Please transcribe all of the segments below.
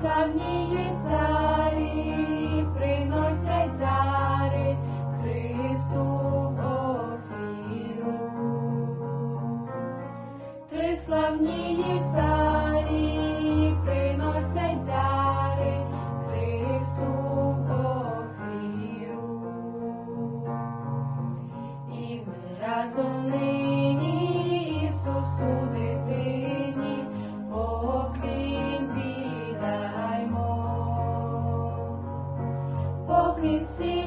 славні царі. Приносять дари Христу офіру. Три разом нині Ісусу дитині поклін віддаймо. Поклін всі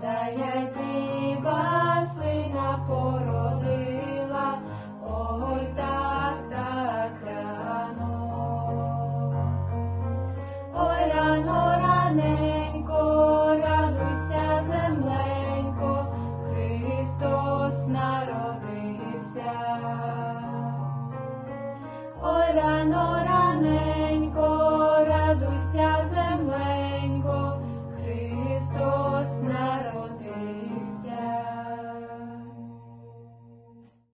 Пречистая діва сина породила, ой так, так рано. Ой, рано, раненько, радуйся, земленько, Христос народився. Ой, рано, раненько,